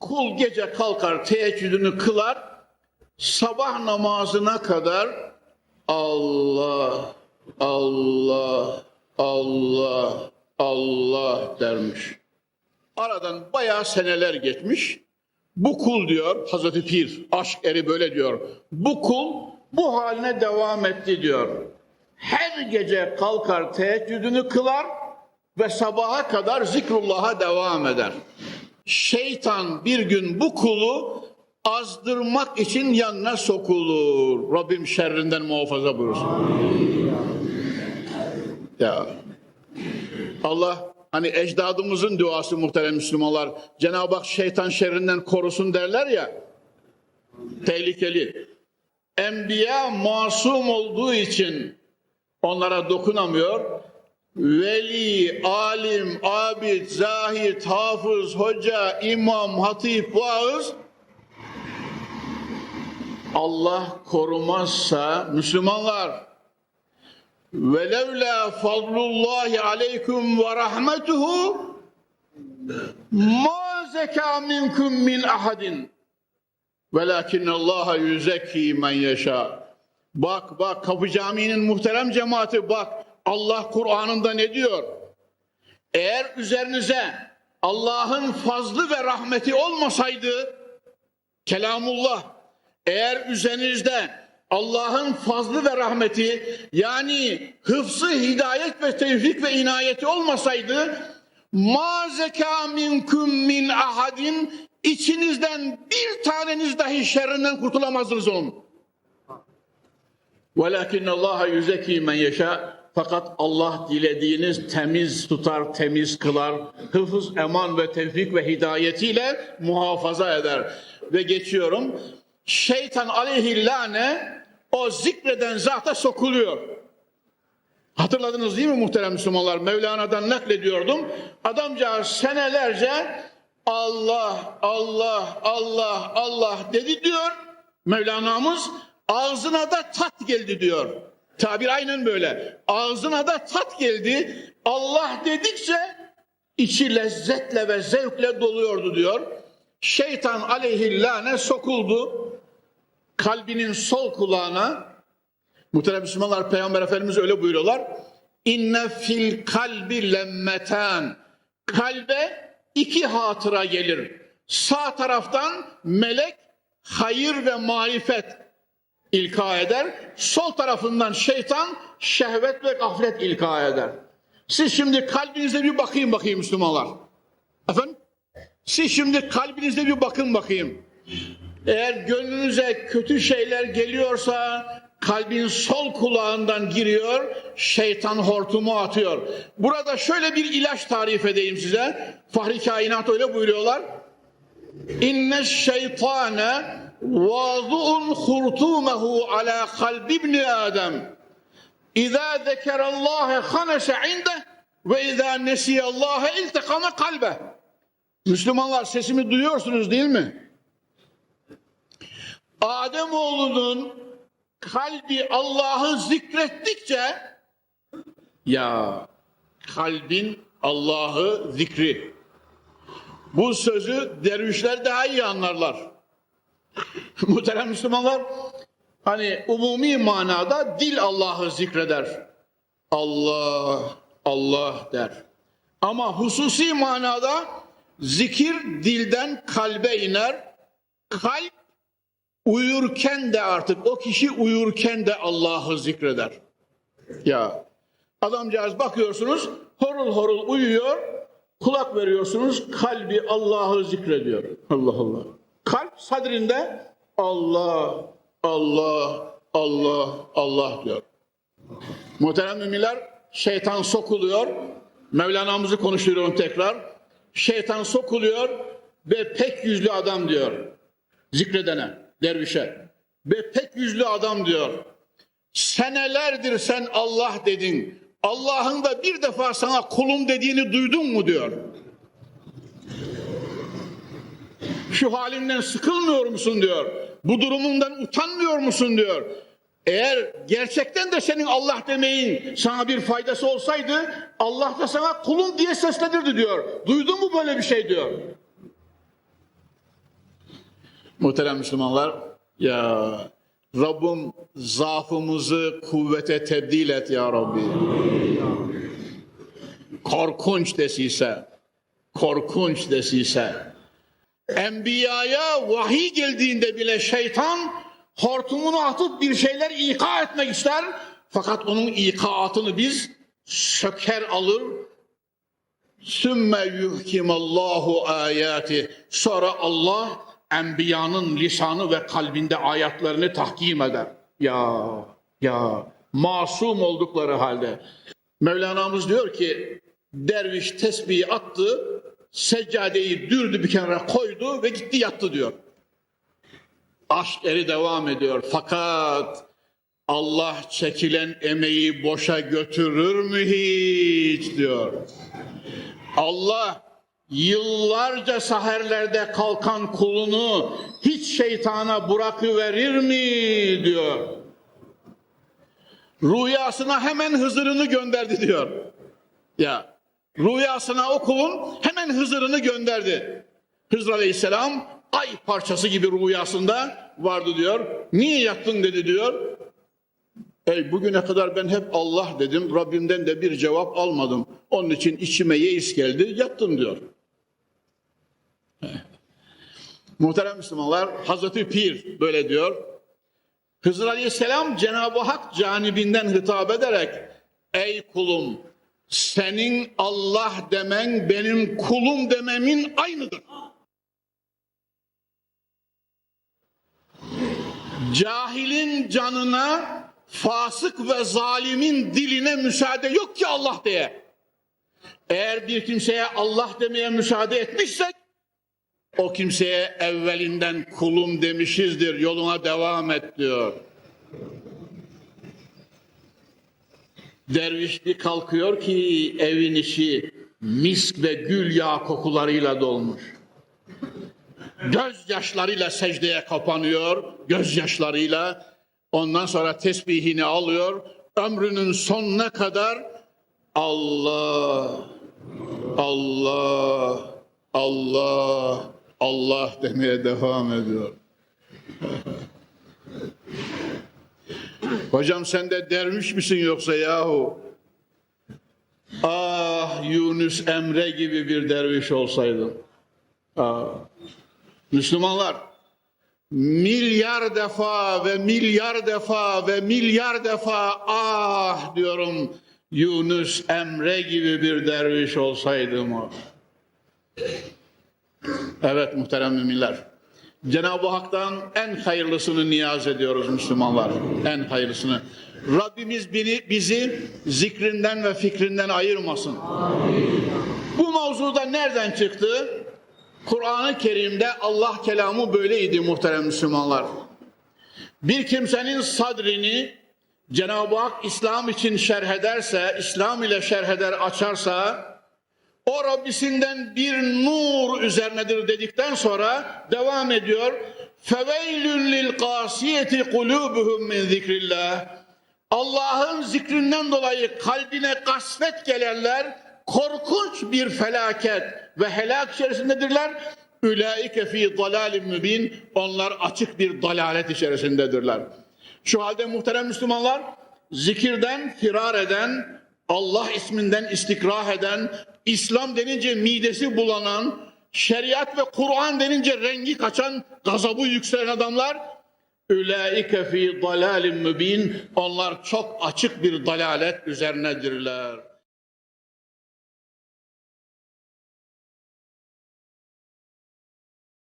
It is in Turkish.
Kul gece kalkar teheccüdünü kılar sabah namazına kadar Allah Allah Allah Allah dermiş. Aradan bayağı seneler geçmiş. Bu kul diyor Hazreti Pir, aşk eri böyle diyor. Bu kul bu haline devam etti diyor. Her gece kalkar teheccüdünü kılar ve sabaha kadar zikrullah'a devam eder. Şeytan bir gün bu kulu azdırmak için yanına sokulur. Rabbim şerrinden muhafaza buyursun. Ya Allah hani ecdadımızın duası muhterem Müslümanlar Cenab-ı Hak şeytan şerrinden korusun derler ya tehlikeli. Enbiya masum olduğu için onlara dokunamıyor veli, alim, abid, zahit, hafız, hoca, imam, hatip, vaız Allah korumazsa Müslümanlar velevla fadlullahi aleykum ve rahmetuhu ma zeka minkum min ahadin. Velakin Allah yüzekki men yaşa bak bak Kapı Camii'nin muhterem cemaati bak Allah Kur'an'ında ne diyor? Eğer üzerinize Allah'ın fazlı ve rahmeti olmasaydı kelamullah eğer üzerinizde Allah'ın fazlı ve rahmeti yani hıfzı, hidayet ve tevfik ve inayeti olmasaydı ma zeka minkum min ahadin içinizden bir taneniz dahi şerrinden kurtulamazdınız onun. Velakin Allah yüzeki men yeşâ fakat Allah dilediğiniz temiz tutar, temiz kılar. Hıfız, eman ve tevfik ve hidayetiyle muhafaza eder. Ve geçiyorum. Şeytan aleyhillâne o zikreden zata sokuluyor. Hatırladınız değil mi muhterem Müslümanlar? Mevlana'dan naklediyordum. Adamcağız senelerce Allah, Allah, Allah, Allah dedi diyor. Mevlana'mız ağzına da tat geldi diyor. Tabir aynen böyle. Ağzına da tat geldi. Allah dedikçe içi lezzetle ve zevkle doluyordu diyor. Şeytan aleyhillâne sokuldu kalbinin sol kulağına muhterem Müslümanlar Peygamber Efendimiz öyle buyuruyorlar. İnne fil kalbi lemmeten kalbe iki hatıra gelir. Sağ taraftan melek hayır ve marifet ilka eder. Sol tarafından şeytan şehvet ve gaflet ilka eder. Siz şimdi kalbinize bir bakayım bakayım Müslümanlar. Efendim? Siz şimdi kalbinize bir bakın bakayım. Eğer gönlünüze kötü şeyler geliyorsa kalbin sol kulağından giriyor, şeytan hortumu atıyor. Burada şöyle bir ilaç tarif edeyim size. Fahri kainat öyle buyuruyorlar. İnne şeytane vazu'un hurtumehu ala kalbi ibni Adem. İza zekerallâhe haneşe inde ve izâ nesiyallâhe iltekame kalbe. Müslümanlar sesimi duyuyorsunuz değil mi? Ademoğlunun kalbi Allah'ı zikrettikçe ya kalbin Allah'ı zikri. Bu sözü dervişler daha iyi anlarlar. Muhterem Müslümanlar hani umumi manada dil Allah'ı zikreder. Allah, Allah der. Ama hususi manada zikir dilden kalbe iner. Kalp uyurken de artık o kişi uyurken de Allah'ı zikreder. Ya adamcağız bakıyorsunuz horul horul uyuyor kulak veriyorsunuz kalbi Allah'ı zikrediyor. Allah Allah. Kalp sadrinde Allah Allah Allah Allah diyor. Muhterem müminler şeytan sokuluyor. Mevlana'mızı konuşturuyorum tekrar. Şeytan sokuluyor ve pek yüzlü adam diyor zikredene dervişe. Ve pek yüzlü adam diyor. Senelerdir sen Allah dedin. Allah'ın da bir defa sana kulum dediğini duydun mu diyor. Şu halinden sıkılmıyor musun diyor. Bu durumundan utanmıyor musun diyor. Eğer gerçekten de senin Allah demeyin sana bir faydası olsaydı Allah da sana kulum diye seslenirdi diyor. Duydun mu böyle bir şey diyor. Muhterem Müslümanlar, ya Rabbim zaafımızı kuvvete tebdil et ya Rabbi. Korkunç desiyse, korkunç desiyse. Enbiyaya vahiy geldiğinde bile şeytan hortumunu atıp bir şeyler ika etmek ister. Fakat onun ikaatını biz söker alır, Sümme yuhkimallahu ayati. Sonra Allah enbiyanın lisanı ve kalbinde ayetlerini tahkim eder. Ya ya masum oldukları halde. Mevlana'mız diyor ki derviş tesbihi attı, seccadeyi dürdü bir kenara koydu ve gitti yattı diyor. Aşk eri devam ediyor. Fakat Allah çekilen emeği boşa götürür mü hiç diyor. Allah yıllarca saherlerde kalkan kulunu hiç şeytana bırakıverir mi diyor. Rüyasına hemen Hızır'ını gönderdi diyor. Ya rüyasına o kulun hemen Hızır'ını gönderdi. Hızır Aleyhisselam ay parçası gibi rüyasında vardı diyor. Niye yattın dedi diyor. Ey bugüne kadar ben hep Allah dedim. Rabbimden de bir cevap almadım. Onun için içime yeis geldi. Yattım diyor. Muhterem Müslümanlar Hazreti Pir böyle diyor. Hızır Aleyhisselam Cenab-ı Hak canibinden hitap ederek Ey kulum senin Allah demen benim kulum dememin aynıdır. Cahilin canına fasık ve zalimin diline müsaade yok ki Allah diye. Eğer bir kimseye Allah demeye müsaade etmişsek o kimseye evvelinden kulum demişizdir yoluna devam et diyor. Derviş bir kalkıyor ki evin içi misk ve gül yağı kokularıyla dolmuş. Gözyaşlarıyla secdeye kapanıyor, gözyaşlarıyla Ondan sonra tesbihini alıyor. Ömrünün sonuna kadar Allah, Allah, Allah, Allah demeye devam ediyor. Hocam sen de derviş misin yoksa yahu? Ah Yunus Emre gibi bir derviş olsaydın. Ah. Müslümanlar milyar defa ve milyar defa ve milyar defa ah diyorum Yunus Emre gibi bir derviş olsaydım o. Evet muhterem müminler. Cenab-ı Hak'tan en hayırlısını niyaz ediyoruz Müslümanlar. En hayırlısını. Rabbimiz beni, bizi zikrinden ve fikrinden ayırmasın. Bu mavzuda nereden çıktı? Kur'an-ı Kerim'de Allah kelamı böyleydi muhterem Müslümanlar. Bir kimsenin sadrini Cenab-ı Hak İslam için şerh ederse, İslam ile şerh eder açarsa, o Rabbisinden bir nur üzerinedir dedikten sonra devam ediyor. Feveylül lil kasiyeti kulubuhum min zikrillah. Allah'ın zikrinden dolayı kalbine kasvet gelenler korkunç bir felaket ve helak içerisindedirler. Ülaike fi dalalim mübin. Onlar açık bir dalalet içerisindedirler. Şu halde muhterem Müslümanlar zikirden firar eden, Allah isminden istikrah eden, İslam denince midesi bulanan, şeriat ve Kur'an denince rengi kaçan, gazabı yükselen adamlar Ülaike fi dalalim mübin. Onlar çok açık bir dalalet üzerinedirler.